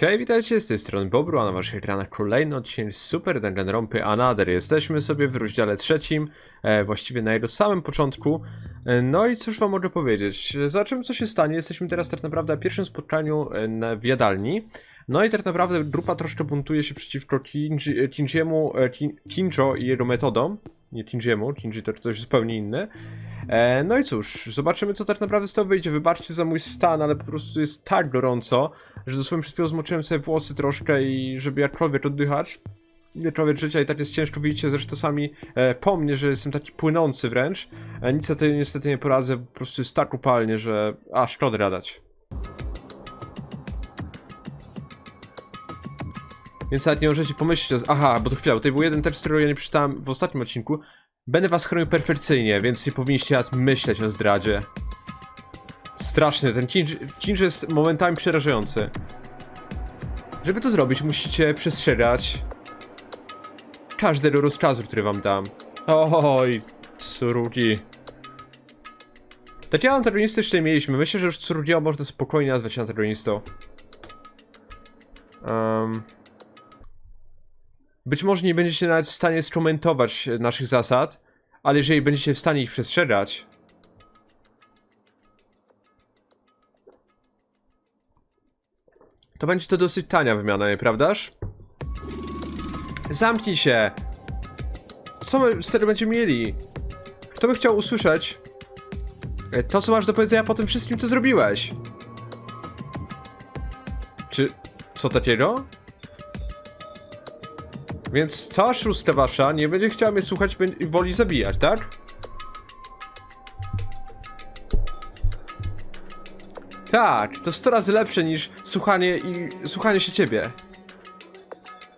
Hej, witajcie, z tej strony Bobru, a na waszych ekranach kolejny odcinek Super Danganronpy Another. Jesteśmy sobie w rozdziale trzecim, e, właściwie na jego samym początku. E, no i cóż wam mogę powiedzieć, zobaczymy co się stanie. Jesteśmy teraz tak naprawdę na pierwszym spotkaniu e, w jadalni. No i tak naprawdę grupa troszkę buntuje się przeciwko e, Kinjiemu, e, Kin, Kinjo i jego metodom. Nie Kinjiemu, Kinji to coś zupełnie inny. E, no i cóż, zobaczymy co tak naprawdę z tego wyjdzie. Wybaczcie za mój stan, ale po prostu jest tak gorąco, że dosłownie przed chwilą zmoczyłem sobie włosy troszkę i żeby jakkolwiek oddychać. Jakkolwiek życia i tak jest ciężko, widzicie zresztą sami e, po mnie, że jestem taki płynący wręcz. E, nic na to niestety nie poradzę, po prostu jest tak upalnie, że a szkoda radać. Więc nawet nie możecie pomyśleć, aha, bo to chwila, tutaj był jeden tekst, którego ja nie przeczytałem w ostatnim odcinku. Będę was chronił perfekcyjnie, więc nie powinniście nawet myśleć o zdradzie. Straszny, ten Kinji jest momentami przerażający. Żeby to zrobić, musicie przestrzegać każdego rozkazu, który wam dam. Oj, Tsurugi. Takiego antagonisty jeszcze nie mieliśmy. Myślę, że już Tsurugiego można spokojnie nazwać antagonistą. Um, być może nie będziecie nawet w stanie skomentować naszych zasad, ale jeżeli będziecie w stanie ich przestrzegać, to będzie to dosyć tania wymiana, nieprawdaż? Zamknij się! Co my z tego będziemy mieli? Kto by chciał usłyszeć e, to, co masz do powiedzenia po tym wszystkim, co zrobiłeś? Czy co takiego? Więc cała szóstka wasza nie będzie chciała mnie słuchać i woli zabijać, tak? Tak, to 100 razy lepsze niż słuchanie i słuchanie się ciebie.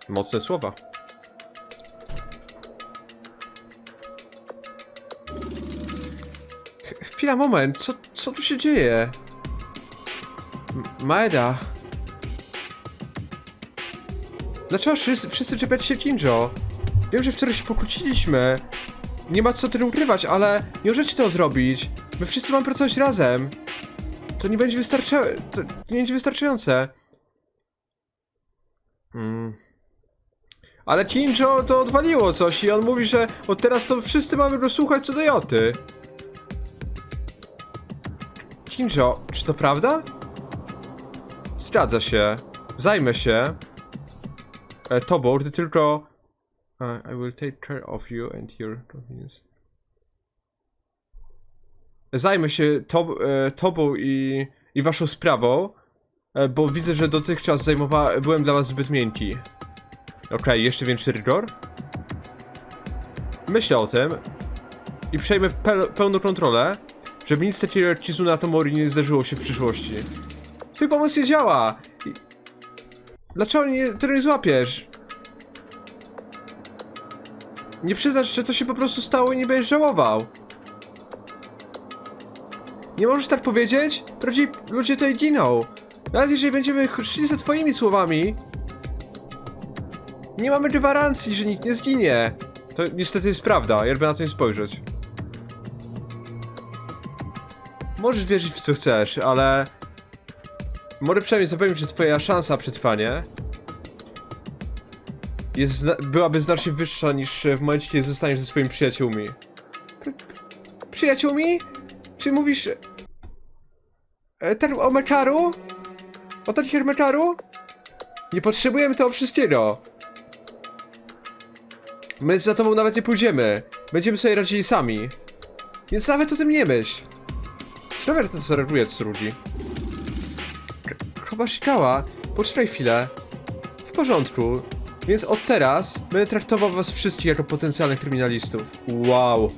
Mocne słowa. Ch- Chwila, moment, co, co tu się dzieje? M Maeda. Dlaczego wszyscy, wszyscy czepiacie się Kinjo? Wiem, że wczoraj się pokłóciliśmy. Nie ma co tyle ukrywać, ale nie możecie tego zrobić. My wszyscy mamy pracować razem. To nie będzie wystarczające. To nie będzie wystarczające. Hmm. Ale Kinjo to odwaliło coś i on mówi, że od teraz to wszyscy mamy go słuchać co do Joty. Kinjo, czy to prawda? Zgadza się. Zajmę się tobą, gdy tylko... Uh, I will take care of you and your convenience. Zajmę się to, e, tobą i, i waszą sprawą, e, bo widzę, że dotychczas zajmowa byłem dla was zbyt miękki. Okej, jeszcze większy rygor? Myślę o tym i przejmę pe pełną kontrolę, żeby nic takiego jak Kizuna Tomori nie zdarzyło się w przyszłości. Twój pomysł nie działa! Dlaczego nie, tego nie złapiesz? Nie przyznasz, że to się po prostu stało i nie będziesz żałował. Nie możesz tak powiedzieć? Prawdziwi ludzie tutaj giną. Nawet jeżeli będziemy szli za twoimi słowami, nie mamy gwarancji, że nikt nie zginie. To niestety jest prawda, jakby na to nie spojrzeć. Możesz wierzyć w co chcesz, ale... Mogę przynajmniej zapewnić, że twoja szansa przetrwania jest zna byłaby znacznie wyższa niż w momencie, kiedy zostaniesz ze swoimi przyjaciółmi. Przyjaciółmi? Czy mówisz... E, ten o Mekaru? O takich Mekaru? Nie potrzebujemy tego wszystkiego. My za tobą nawet nie pójdziemy. Będziemy sobie radzili sami. Więc nawet o tym nie myśl. Śrower ten zareaguje Tsurugi. Chyba sikała. Poczekaj chwilę. W porządku. Więc od teraz będę traktował was wszystkich jako potencjalnych kryminalistów. Wow.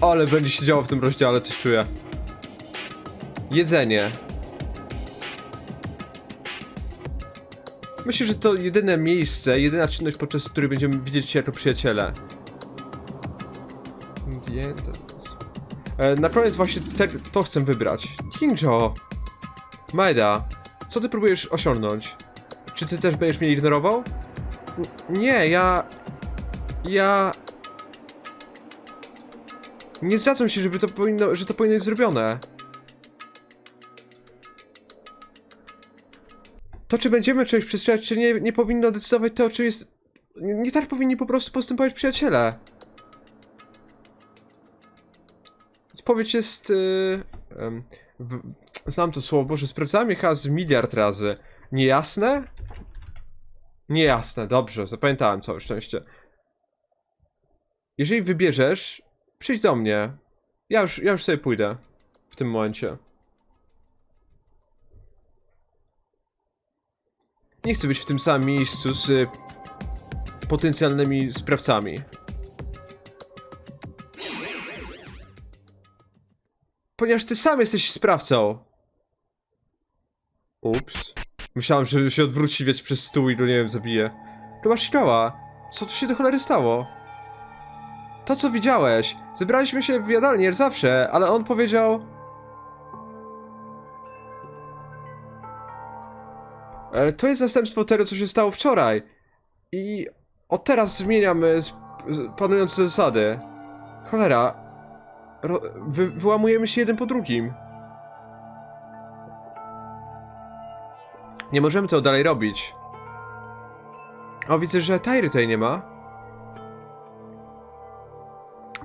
Ale będzie się działo w tym rozdziale, coś czuję. Jedzenie. Myślę, że to jedyne miejsce, jedyna czynność, podczas której będziemy widzieć się jako przyjaciele. E, na koniec właśnie te, to chcę wybrać. Kinjo! Maeda, co ty próbujesz osiągnąć? Czy ty też będziesz mnie ignorował? N- Nie, ja... Ja... Nie zgadzam się, żeby to powinno, że to powinno być zrobione. To, czy będziemy czegoś przestrzegać, czy nie, nie powinno decydować to, czy jest... Nie, nie tak powinni po prostu postępować przyjaciele. Spowiedź jest... Yy, znam to słowo, Boże, sprawdzałem je z miliard razy. Niejasne? Niejasne, dobrze, zapamiętałem całe szczęście. Jeżeli wybierzesz, przyjdź do mnie. Ja już, ja już sobie pójdę. W tym momencie. Nie chcę być w tym samym miejscu z y, potencjalnymi sprawcami. Ponieważ ty sam jesteś sprawcą. Ups. Myślałem, że się odwróci, wiecie, przez stół i go, nie wiem, zabije. To Shirawa. Co tu się do cholery stało? To, co widziałeś. Zebraliśmy się w jadalni jak zawsze, ale on powiedział... To jest następstwo tego, co się stało wczoraj. I od teraz zmieniam e, panujące zasady. Cholera. Ro wy wyłamujemy się jeden po drugim. Nie możemy tego dalej robić. O, widzę, że Tajry tutaj nie ma.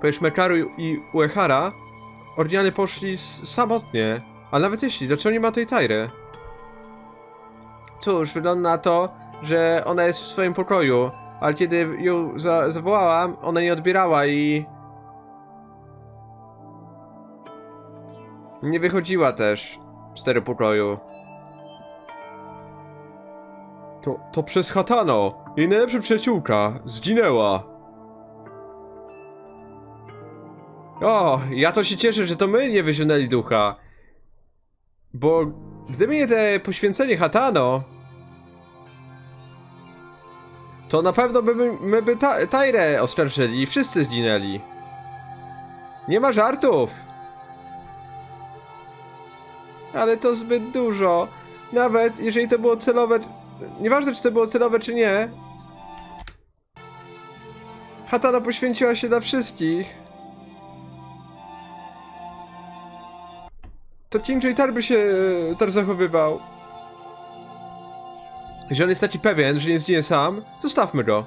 Ponieważ Mekaru i Uehara Ordiany poszli samotnie. A nawet jeśli, dlaczego nie ma tej Tajry? Cóż, wygląda na to, że ona jest w swoim pokoju, ale kiedy ją za zawołałam, ona nie odbierała i... Nie wychodziła też z tego pokoju. To, to przez Hatano, jej najlepsza przyjaciółka, zginęła. O, ja to się cieszę, że to my nie wyzionęli ducha. Bo gdyby nie te poświęcenie Hatano, to na pewno by my, my by ta, Tajrę oskarżyli i wszyscy zginęli. Nie ma żartów. Ale to zbyt dużo. Nawet jeżeli to było celowe. Nieważne, czy to było celowe, czy nie. Hatana poświęciła się dla wszystkich. To King J. Tar by się e, tak zachowywał. Jeżeli on jest taki pewien, że nie zginie sam, zostawmy go.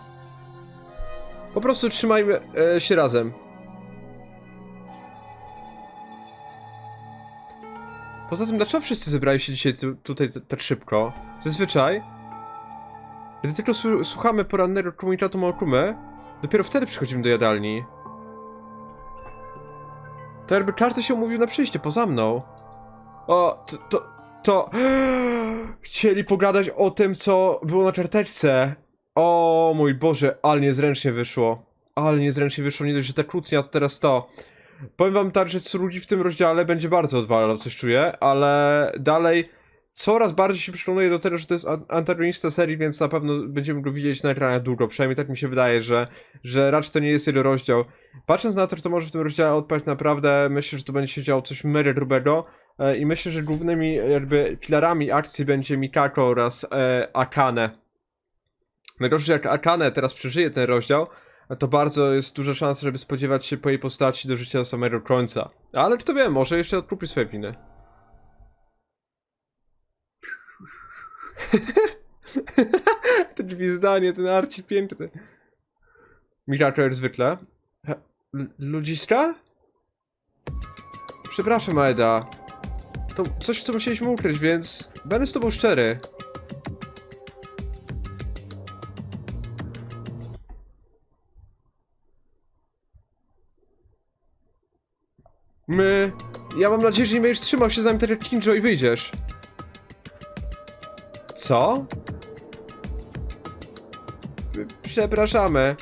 Po prostu trzymajmy e, się razem. Poza tym, dlaczego wszyscy zebrali się dzisiaj tu, tutaj tak szybko? Zazwyczaj, gdy tylko słuchamy porannego komunikatu Mokumy, dopiero wtedy przychodzimy do jadalni. To jakby każdy się umówił na przyjście poza mną. O, to, to, to... Chcieli pogadać o tym, co było na karteczce. O mój Boże, ale niezręcznie wyszło. Ale niezręcznie wyszło, nie dość, że ta kłótnia, to teraz to. Powiem wam tak, że Tsurugi w tym rozdziale będzie bardzo odwalał, coś czuję, ale dalej coraz bardziej się przekonuję do tego, że to jest an- antagonista serii, więc na pewno będziemy go widzieć na ekranach długo, przynajmniej tak mi się wydaje, że, że raczej to nie jest jego rozdział. Patrząc na to, co może w tym rozdziale odpaść, naprawdę myślę, że to będzie się działo coś mega grubego e, i myślę, że głównymi jakby filarami akcji będzie Mikako oraz e, Akane. Najgorsze, jak Akane teraz przeżyje ten rozdział, to bardzo jest duża szansa, żeby spodziewać się po jej postaci do życia samego końca. Ale kto wie, może jeszcze odkupi swoje winy. to gwizdanie, ten arci piękny. Mikako jak zwykle. L- Ludziska? Przepraszam, Aeda. To coś, co musieliśmy ukryć, więc będę z tobą szczery. My... Ja mam nadzieję, że nie będziesz trzymał się z nami tak jak Kinjo i wyjdziesz. Co? Przepraszamy.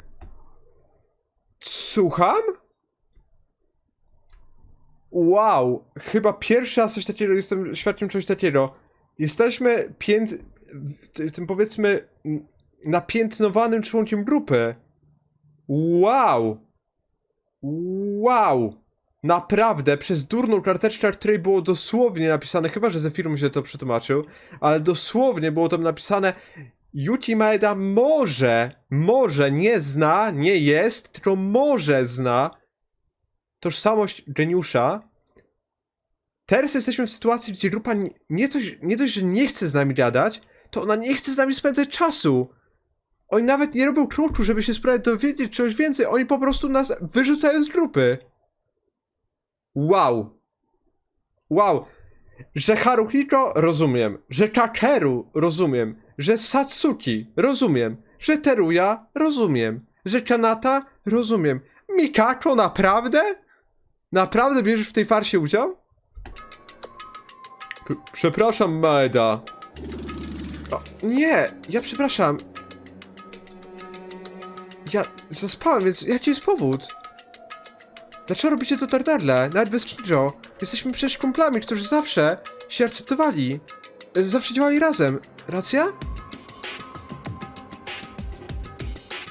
Słucham? Wow, chyba pierwszy raz coś takiego, jestem świadkiem czegoś takiego. Jesteśmy pięt... tym powiedzmy napiętnowanym członkiem grupy. Wow! Wow! Naprawdę, przez durną karteczkę, w której było dosłownie napisane, chyba że Zefir mu się to przetłumaczył, ale dosłownie było tam napisane Yuki Maeda może, może nie zna, nie jest, tylko może zna tożsamość geniusza. Teraz jesteśmy w sytuacji, gdzie grupa nie, nie, coś, nie dość, że nie chce z nami gadać, to ona nie chce z nami spędzać czasu. Oni nawet nie robią kroku, żeby się dowiedzieć czegoś więcej. Oni po prostu nas wyrzucają z grupy. Wow. Wow. Że Haruhiko rozumiem, że Kakeru rozumiem, że Satsuki rozumiem, że Teruya rozumiem, że Kanata rozumiem. Mikako naprawdę? Naprawdę bierzesz w tej farsie udział? P- przepraszam, Maeda. O, nie, ja przepraszam. Ja zaspałem, więc jaki jest powód? Dlaczego robicie to nagle, nawet bez Kinjo? Jesteśmy przecież kumplami, którzy zawsze się akceptowali. Zawsze działali razem. Racja?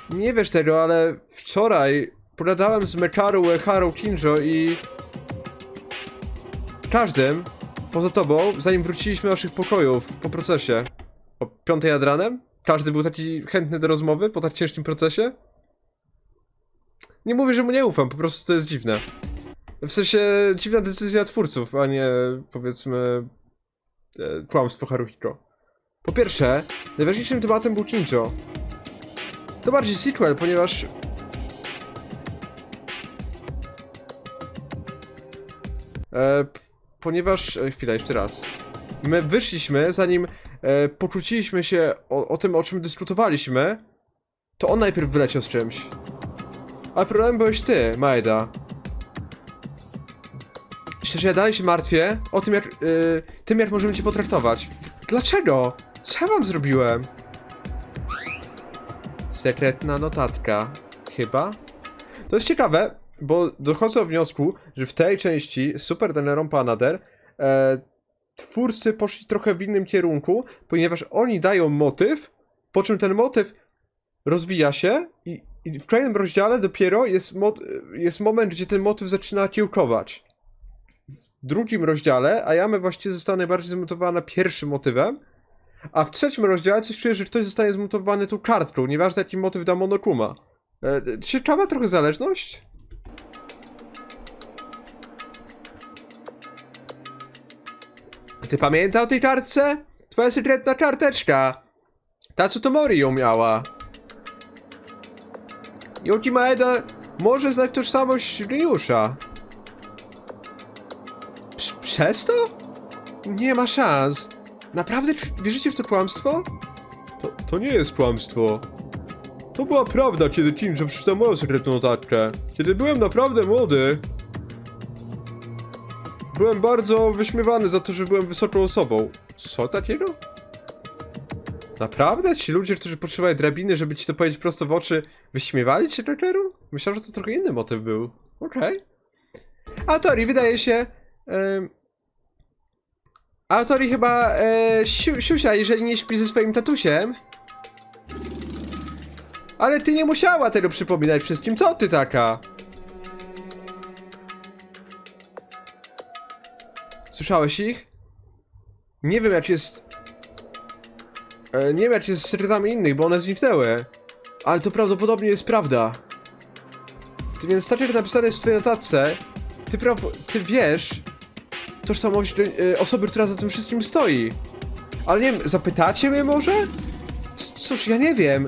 Nie wiesz tego, ale wczoraj pogadałem z Mekaru, Eharu, Kinjo i... Każdym, poza tobą, zanim wróciliśmy do naszych pokojów po procesie. O piątej nad ranem? Każdy był taki chętny do rozmowy po tak ciężkim procesie? Nie mówię, że mu nie ufam, po prostu to jest dziwne. W sensie dziwna decyzja twórców, a nie powiedzmy e, kłamstwo Haruhiko. Po pierwsze, najważniejszym tematem był Kinjo. To bardziej sequel, ponieważ... E, ponieważ... E, chwila, jeszcze raz. My wyszliśmy, zanim e, się o, o tym, o czym dyskutowaliśmy, to on najpierw wyleciał z czymś. Ale problemem byłeś ty, Maeda. Szczerze, ja dalej się martwię o tym, jak, y, tym, jak możemy cię potraktować. D- Dlaczego? Co ja wam zrobiłem? Sekretna notatka. Chyba? To jest ciekawe, bo dochodzę do wniosku, że w tej części Super Danganronpa Another e, twórcy poszli trochę w innym kierunku, ponieważ oni dają motyw, po czym ten motyw rozwija się i, i w kolejnym rozdziale dopiero jest, mo jest moment, gdzie ten motyw zaczyna kiełkować. W drugim rozdziale Ayame właściwie została najbardziej zmontowana pierwszym motywem, a w trzecim rozdziale coś czuję, że ktoś zostanie zmontowany tą kartką, nieważne jaki motyw da Monokuma. E, ciekawa trochę zależność? Ty pamiętał o tej kartce? Twoja sekretna karteczka. Ta, co to Mori ją miała. Yuki Maeda może znać tożsamość Ryusza. Prz- Przez to? Nie ma szans. Naprawdę wierzycie w to kłamstwo? To, to nie jest kłamstwo. To była prawda, kiedy Kinjo przeczytał moją sekretną notatkę. Kiedy byłem naprawdę młody. Byłem bardzo wyśmiewany za to, że byłem wysoką osobą. Co takiego? Naprawdę? Ci ludzie, którzy potrzebują drabiny, żeby ci to powiedzieć prosto w oczy, wyśmiewali cię Jokeru? Myślałem, że to trochę inny motyw był. Okej. A Tori wydaje się... em, A Tori chyba... E, siu, siusia, jeżeli nie śpi ze swoim tatusiem. Ale ty nie musiała tego przypominać wszystkim. Co ty taka? Słyszałeś ich? Nie wiem jak jest... E, nie wiem jak jest z sekretami innych, bo one zniknęły. Ale to prawdopodobnie jest prawda. Ty, więc tak jak napisane jest w twojej notatce, ty, ty wiesz tożsamość e, osoby, która za tym wszystkim stoi. Ale nie wiem, zapytacie mnie może? Cóż, ja nie wiem.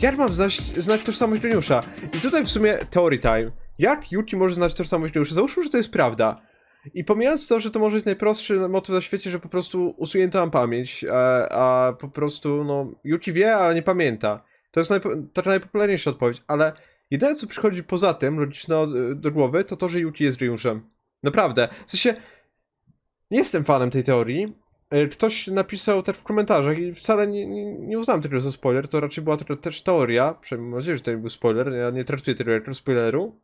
Jak mam znać, znać tożsamość Geniusza? I tutaj w sumie theory time. Jak Yuki może znać tożsamość Geniusza? Załóżmy, że to jest prawda. I pomijając to, że to może być najprostszy motyw na świecie, że po prostu usunięto nam pamięć, a, a po prostu, no, Yuki wie, ale nie pamięta. To jest najpo- taka najpopularniejsza odpowiedź, ale jedyne, co przychodzi poza tym, logiczne do, do głowy, to to, że Yuki jest Geniuszem. Naprawdę. W sensie, nie jestem fanem tej teorii. E, Ktoś napisał też w komentarzach i wcale nie, nie, nie uznałem tego za spoiler, to raczej była tylko też teoria, przynajmniej mam nadzieję, że to nie był spoiler, ja nie traktuję tego jako spoileru,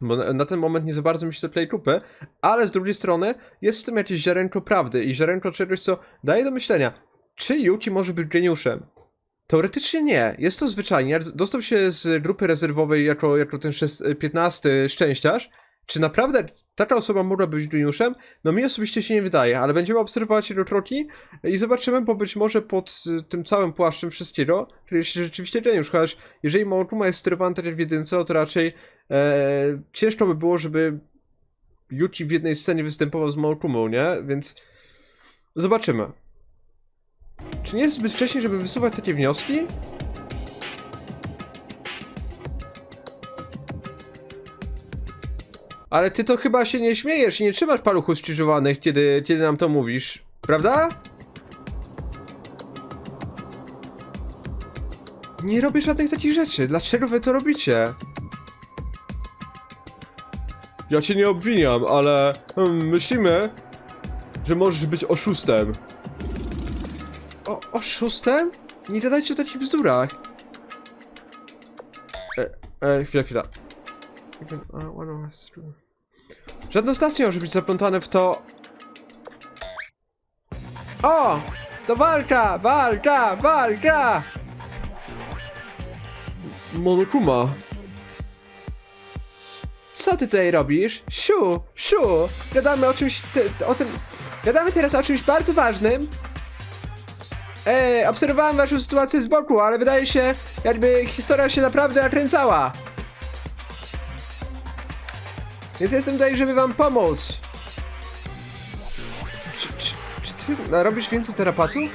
bo na, ten moment nie za bardzo mi się klei kupy, ale z drugiej strony jest w tym jakieś ziarenko prawdy i ziarenko czegoś, co daje do myślenia, czy Yuki może być geniuszem? Teoretycznie nie. Jest to zwyczajnie. Dostał się z grupy rezerwowej jako, jako ten szes- 15 szczęściarz. Czy naprawdę taka osoba mogła być geniuszem? No mi osobiście się nie wydaje, ale będziemy obserwować jego kroki i zobaczymy, bo być może pod y, tym całym płaszczem wszystkiego kryje się rzeczywiście geniusz, chociaż jeżeli Monokuma jest sterowany tak jak w jedynce, to raczej e, ciężko by było, żeby Yuki w jednej scenie występował z Monokumą, nie? Więc zobaczymy. Czy nie jest zbyt wcześnie, żeby wysuwać takie wnioski? Ale ty to chyba się nie śmiejesz i nie trzymasz paluchów skrzyżowanych, kiedy, kiedy nam to mówisz, prawda? Nie robię żadnych takich rzeczy. Dlaczego wy to robicie? Ja cię nie obwiniam, ale hmm, myślimy, że możesz być oszustem. O, oszustem? Nie gadajcie o takich bzdurach. E, e, chwila, chwila. A, one of us- Żadne stacje nie może być zaplątane w to. O! To walka! Walka! Walka! Monokuma. Co ty tutaj robisz? Siu! Siu! Gadamy o czymś. O tym. Gadamy teraz o czymś bardzo ważnym. Ej, obserwowałem waszą sytuację z boku, ale wydaje się, jakby historia się naprawdę nakręcała. Więc jestem tutaj, żeby wam pomóc. Czy, czy, czy ty narobisz więcej terapatów?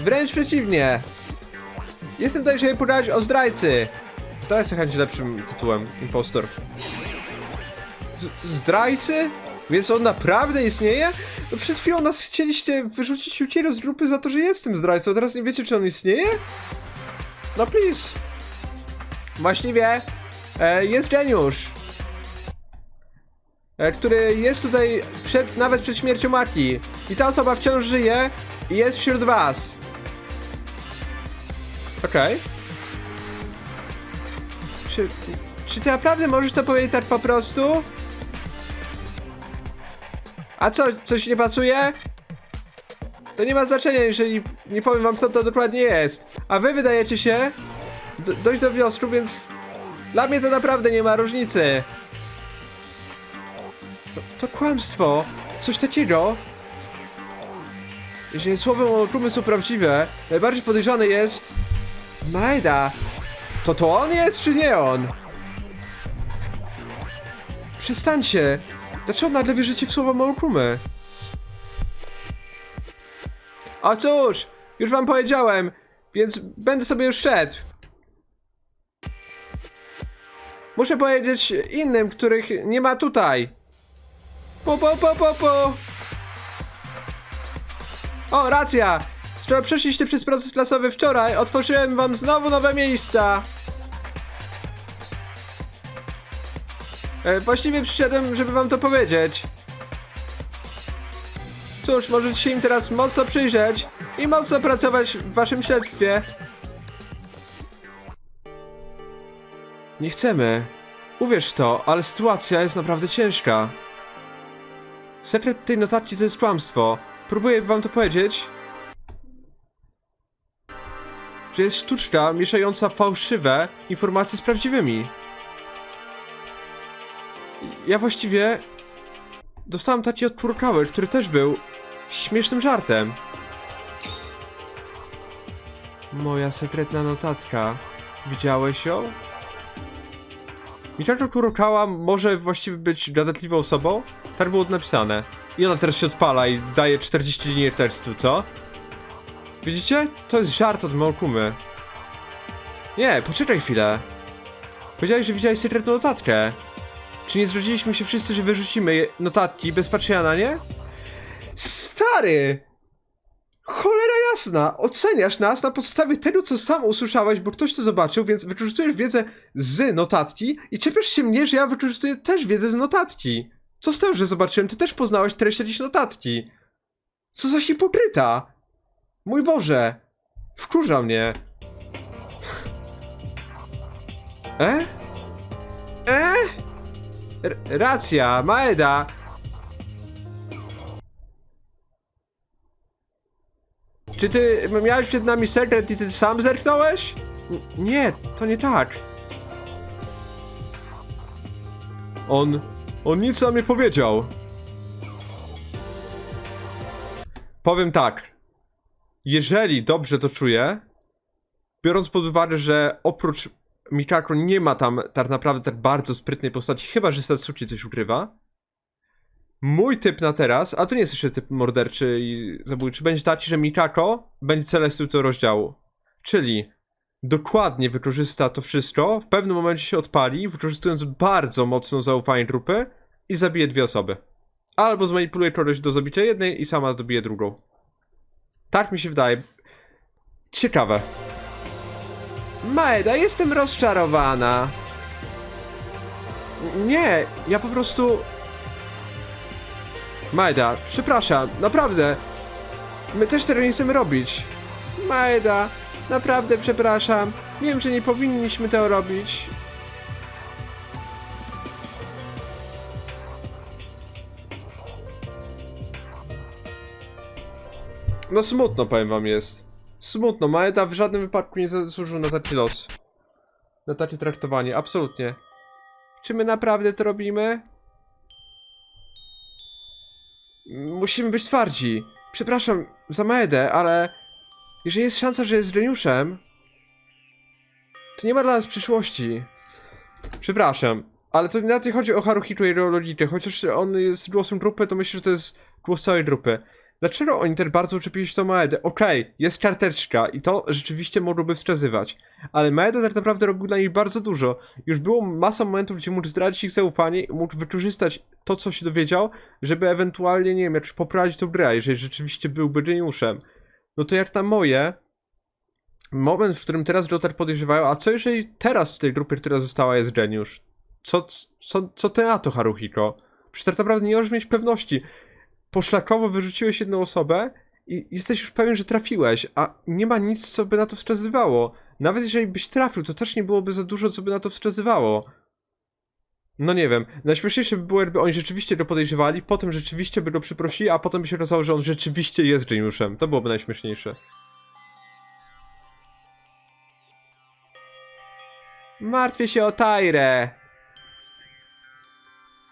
Wręcz przeciwnie. Jestem tutaj, żeby pogadać o zdrajcy. Zdrajca będzie lepszym tytułem, impostor. Z zdrajcy? Więc on naprawdę istnieje? No przed chwilą nas chcieliście wyrzucić Utiero z grupy za to, że jestem zdrajcą, a teraz nie wiecie, czy on istnieje? No please. Właściwie e, jest geniusz. E, który jest tutaj przed, nawet przed śmiercią Maki. I ta osoba wciąż żyje i jest wśród was. Okej. Czy, czy ty naprawdę możesz to powiedzieć tak po prostu? A co, coś nie pasuje? To nie ma znaczenia, jeżeli nie powiem wam, kto to dokładnie jest. A wy wydajecie się do, dojść do wniosku, więc dla mnie to naprawdę nie ma różnicy. To, to kłamstwo. Coś takiego. Jeżeli słowa Monoklumy są prawdziwe, najbardziej podejrzany jest... Majda. To to on jest, czy nie on? Przestańcie. Dlaczego nagle wierzycie w słowa Monoklumy? A cóż, już wam powiedziałem, więc będę sobie już szedł. Muszę powiedzieć innym, których nie ma tutaj. Po, po, po, po, po. O, racja! Skoro przeszliście przez proces klasowy wczoraj, otworzyłem wam znowu nowe miejsca. E, właściwie przyszedłem, żeby wam to powiedzieć. Cóż, możecie się im teraz mocno przyjrzeć i mocno pracować w waszym śledztwie. Nie chcemy. Uwierz to, ale sytuacja jest naprawdę ciężka. Sekret tej notatki to jest kłamstwo. Próbuję wam to powiedzieć. Że jest sztuczka mieszająca fałszywe informacje z prawdziwymi. Ja właściwie dostałem taki od Kurokawy, który też był śmiesznym żartem. Moja sekretna notatka. Widziałeś ją? Mitaro Kurokawa może właściwie być gadatliwą osobą? Tak było napisane. I ona teraz się odpala i daje 40 linii tekstu, co? Widzicie? To jest żart od Mokumy. Nie, poczekaj chwilę. Powiedziałeś, że widziałeś sekretną notatkę. Czy nie zgodziliśmy się wszyscy, że wyrzucimy notatki bez patrzenia na nie? Stary! Cholera jasna! Oceniasz nas na podstawie tego, co sam usłyszałeś, bo ktoś to zobaczył, więc wykorzystujesz wiedzę z notatki i czepiasz się mnie, że ja wykorzystuję też wiedzę z notatki. Co z tego, że zobaczyłem, ty też poznałeś treść jakiejś notatki. Co za hipokryta! Mój Boże! Wkurza mnie. E? E? Racja, Maeda! Czy ty miałeś przed nami sekret i ty sam zerknąłeś? N nie, to nie tak. On... on nic nam nie powiedział. Powiem tak. Jeżeli dobrze to czuję, biorąc pod uwagę, że oprócz Mikako nie ma tam tak naprawdę tak bardzo sprytnej postaci, chyba że Satsuki coś ukrywa, Mój typ na teraz, a to nie jest jeszcze typ morderczy i zabójczy, będzie taki, że Mikako będzie celestią tego rozdziału. Czyli dokładnie wykorzysta to wszystko, w pewnym momencie się odpali, wykorzystując bardzo mocno zaufanie grupy i zabije dwie osoby. Albo zmanipuluje kogoś do zabicia jednej i sama dobije drugą. Tak mi się wydaje. Ciekawe. Maeda, jestem rozczarowana. Nie, ja po prostu. Maeda, przepraszam, naprawdę. My też tego nie chcemy robić. Maeda, naprawdę przepraszam. Wiem, że nie powinniśmy tego robić. No smutno, powiem wam jest. Smutno, Maeda w żadnym wypadku nie zasłużył na taki los. Na takie traktowanie, absolutnie. Czy my naprawdę to robimy? Musimy być twardzi. Przepraszam za Maedę, ale jeżeli jest szansa, że jest geniuszem, to nie ma dla nas przyszłości. Przepraszam, ale to nie chodzi o Haruhito i jego logikę. Chociaż on jest głosem grupy, to myślę, że to jest głos całej grupy. Dlaczego oni tak bardzo uczepili się to Maedę? Okej, jest karteczka i to rzeczywiście mogłoby wskazywać. Ale Maeda tak naprawdę robił dla nich bardzo dużo. Już było masa momentów, gdzie mógł zdradzić ich zaufanie i mógł wykorzystać to, co się dowiedział, żeby ewentualnie, nie wiem, jakoś poprawić tą grę, jeżeli rzeczywiście byłby geniuszem. No to jak na moje, moment, w którym teraz Jotar podejrzewają, a co jeżeli teraz w tej grupie, która została, jest geniusz? Co, co, co ty na to, Haruhiko? Przecież tak naprawdę nie możesz mieć pewności. Poszlakowo wyrzuciłeś jedną osobę i jesteś już pewien, że trafiłeś, a nie ma nic, co by na to wskazywało. Nawet jeżeli byś trafił, to też nie byłoby za dużo, co by na to wskazywało. No nie wiem. Najśmieszniejsze by było, jakby oni rzeczywiście go podejrzewali, potem rzeczywiście by go przeprosili, a potem by się okazało, że on rzeczywiście jest geniuszem. To byłoby najśmieszniejsze. Martwię się o Tajrę.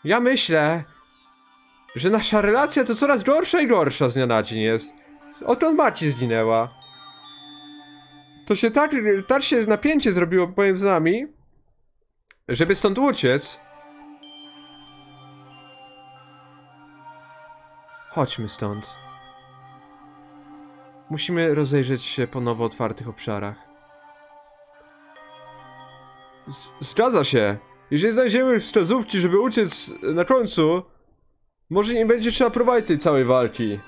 Ja myślę, że nasza relacja to coraz gorsza i gorsza z dnia na dzień jest. Odkąd Maci zginęła. To się tak, tak się napięcie zrobiło pomiędzy nami, żeby stąd uciec. Chodźmy stąd. Musimy rozejrzeć się po nowo otwartych obszarach. Z zgadza się. Jeżeli znajdziemy wskazówki, żeby uciec na końcu, może nie będzie trzeba prowadzić tej całej walki.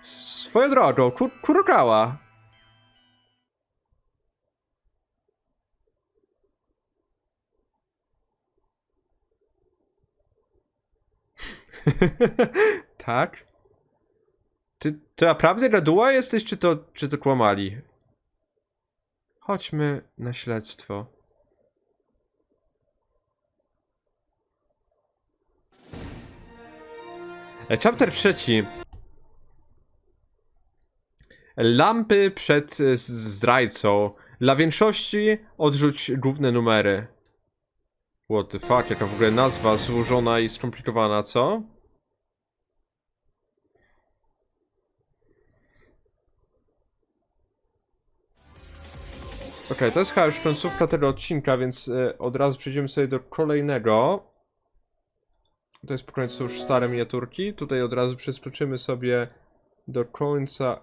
Swoją drogą, kur kurokała. tak? Ty, ty naprawdę gaduła jesteś, czy to, czy to kłamali? Chodźmy na śledztwo. Chapter trzeci. Lampy przed e, zdrajcą. Dla większości odrzuć główne numery. What the fuck, jaka w ogóle nazwa złożona i skomplikowana, co? Okej, to jest chyba już końcówka tego odcinka, więc e, od razu przejdziemy sobie do kolejnego. To jest po końcu już stare miniaturki. Tutaj od razu przeskoczymy sobie do końca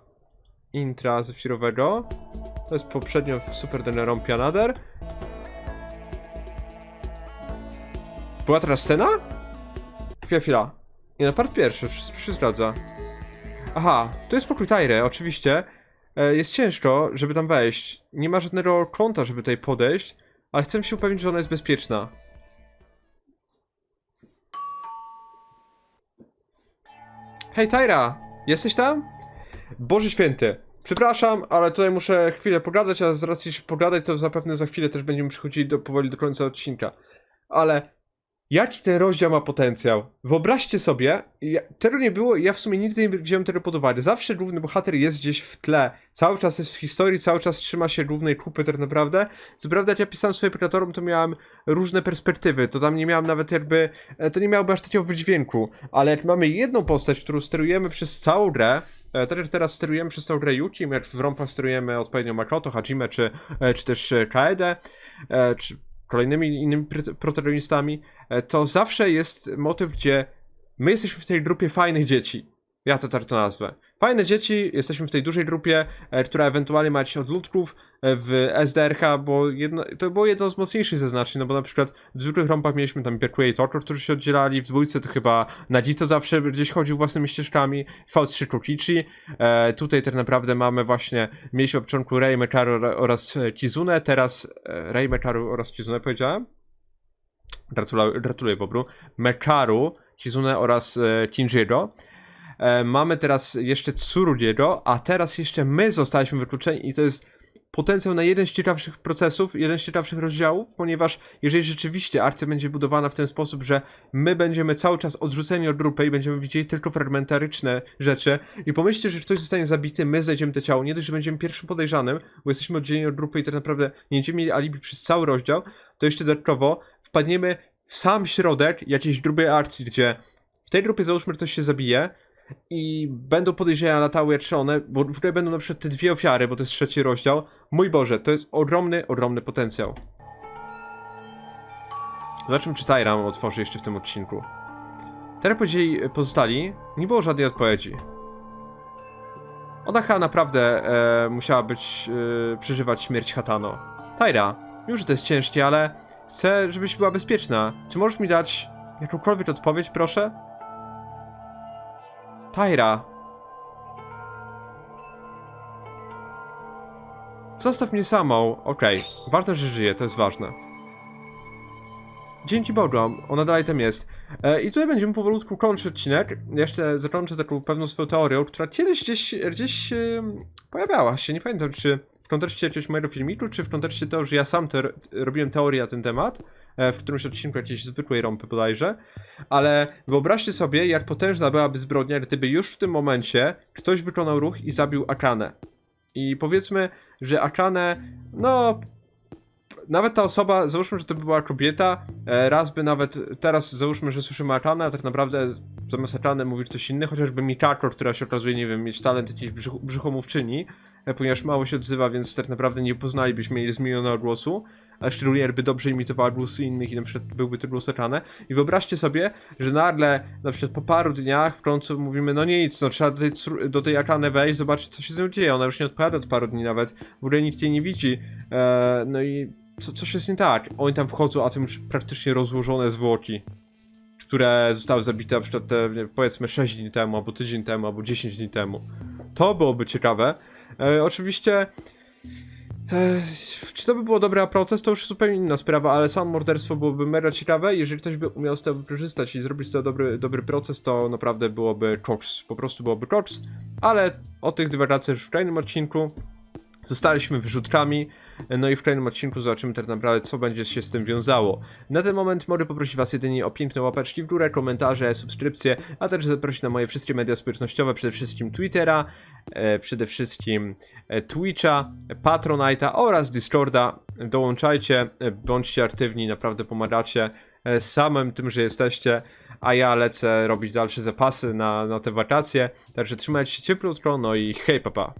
intra zefirowego. To jest poprzednio w Super Danganronpa Nader. Była teraz scena? Chwila, chwila. Nie, no part pierwszy, wszystko się zgadza. Aha, to jest pokój Tajre, oczywiście. E, jest ciężko, żeby tam wejść. Nie ma żadnego kąta, żeby tutaj podejść, ale chcę się upewnić, że ona jest bezpieczna. Hej Tajra, jesteś tam? Boże święty, przepraszam, ale tutaj muszę chwilę pogadać, a z racji, pogadać, to zapewne za chwilę też będziemy przychodzili do, powoli do końca odcinka. Ale jaki ten rozdział ma potencjał? Wyobraźcie sobie, ja, tego nie było ja w sumie nigdy nie wziąłem tego pod uwagę. Zawsze główny bohater jest gdzieś w tle, cały czas jest w historii, cały czas trzyma się głównej kupy tak naprawdę. Co prawda jak ja pisałem swoje prekuratorum, to miałem różne perspektywy, to tam nie miałem nawet jakby, e, to nie miałoby aż takiego wydźwięku, ale jak mamy jedną postać, którą sterujemy przez całą grę, e, tak jak teraz sterujemy przez całą grę Yuki, jak w Rompach sterujemy odpowiednio Makoto, Hajime, czy, e, czy też Kaede, czy kolejnymi innymi pr- protagonistami, to zawsze jest motyw, gdzie my jesteśmy w tej grupie fajnych dzieci. Ja to tak to nazwę. Fajne dzieci, jesteśmy w tej dużej grupie, e, która ewentualnie ma jakiś od ludków e, w SDRH, bo jedno, to było jedno z mocniejszych zaznaczeń, no bo na przykład w zwykłych rompach mieliśmy tam Torture, którzy się oddzielali, w dwójce to chyba Nagito zawsze gdzieś chodził własnymi ścieżkami, V3 Kukichi, e, tutaj tak naprawdę mamy właśnie, mieliśmy na początku Rei Mekaru oraz e, Kizune, teraz e, Rei Mekaru oraz Kizune powiedziałem? Gratuluję, gratuluję Bobru. Mekaru, Kizune oraz e, Kinjiro. E, mamy teraz jeszcze Tsurugiego, a teraz jeszcze my zostaliśmy wykluczeni i to jest potencjał na jeden z ciekawszych procesów, jeden z ciekawszych rozdziałów, ponieważ jeżeli rzeczywiście akcja będzie budowana w ten sposób, że my będziemy cały czas odrzuceni od grupy i będziemy widzieli tylko fragmentaryczne rzeczy i pomyślcie, że ktoś zostanie zabity, my znajdziemy to ciało, nie dość, że będziemy pierwszym podejrzanym, bo jesteśmy oddzieleni od grupy i tak naprawdę nie będziemy mieli alibi przez cały rozdział, to jeszcze dodatkowo wpadniemy w sam środek jakiejś grubej akcji, gdzie w tej grupie załóżmy, że ktoś się zabije i będą podejrzenia latały czy one, bo w której będą na przykład te dwie ofiary, bo to jest trzeci rozdział. Mój Boże, to jest ogromny, ogromny potencjał. Zobaczmy, czy Tyra otworzy jeszcze w tym odcinku. Teraz powiedzieli pozostali, nie było żadnej odpowiedzi. Ona chyba naprawdę e, musiała być, e, przeżywać śmierć Hatano. Tyra, wiem, że to jest ciężkie, ale chcę, żebyś była bezpieczna. Czy możesz mi dać jakąkolwiek odpowiedź, proszę? Tyra. Zostaw mnie samą. Okej. Ważne, że żyje, to jest ważne. Dzięki Bogu, ona dalej tam jest. E, I tutaj będziemy powolutku kończyć odcinek. Jeszcze zakończę taką pewną swoją teorią, która kiedyś gdzieś, gdzieś e, pojawiała się. Nie pamiętam, czy w kontekście jakiegoś mojego filmiku, czy w kontekście tego, że ja sam te, robiłem teorię na ten temat. E, w którymś odcinku jakiejś zwykłej rompy bodajże. Ale wyobraźcie sobie, jak potężna byłaby zbrodnia, gdyby już w tym momencie ktoś wykonał ruch i zabił Akanę. I powiedzmy, że Akanę, no... Nawet ta osoba, załóżmy, że to by była kobieta, e, raz by nawet, teraz załóżmy, że słyszymy Akanę, a tak naprawdę zamiast Akany mówić coś innego, chociażby Mikako, która się okazuje, nie wiem, mieć talent jakiejś brzuch, brzuchomówczyni, e, ponieważ mało się odzywa, więc tak naprawdę nie poznalibyśmy jej zmienionego głosu a szczególnie jakby dobrze imitowała głosy innych i na przykład byłby to głos Akane. I wyobraźcie sobie, że nagle, na przykład po paru dniach w końcu mówimy, no nic, no trzeba do tej, do tej Akane wejść, zobaczyć co się z nią dzieje, ona już nie odpowiada od paru dni nawet, w ogóle nikt jej nie widzi, eee, no i co, coś jest nie tak, oni tam wchodzą, a tym już praktycznie rozłożone zwłoki. Które zostały zabite na przykład te, nie, powiedzmy 6 dni temu, albo tydzień temu, albo 10 dni temu. To byłoby ciekawe. E, oczywiście Ech, czy to by było dobry proces, to już zupełnie inna sprawa, ale samo morderstwo byłoby mega ciekawe. Jeżeli ktoś by umiał z tego wykorzystać i zrobić z tego dobry, dobry proces, to naprawdę byłoby koks. Po prostu byłoby koks. Ale o tych dywagacjach już w kolejnym odcinku. Zostaliśmy wyrzutkami, no i w kolejnym odcinku zobaczymy tak naprawdę, co będzie się z tym wiązało. Na ten moment mogę poprosić Was jedynie o piękne łapeczki w górę, komentarze, subskrypcje, a także zaprosić na moje wszystkie media społecznościowe, przede wszystkim Twittera, e, przede wszystkim e, Twitcha, Patronite'a oraz Discorda. Dołączajcie, e, bądźcie aktywni, naprawdę pomagacie e, samym tym, że jesteście, a ja lecę robić dalsze zapasy na, na te wakacje, także trzymajcie się cieplutko, no i hej papa.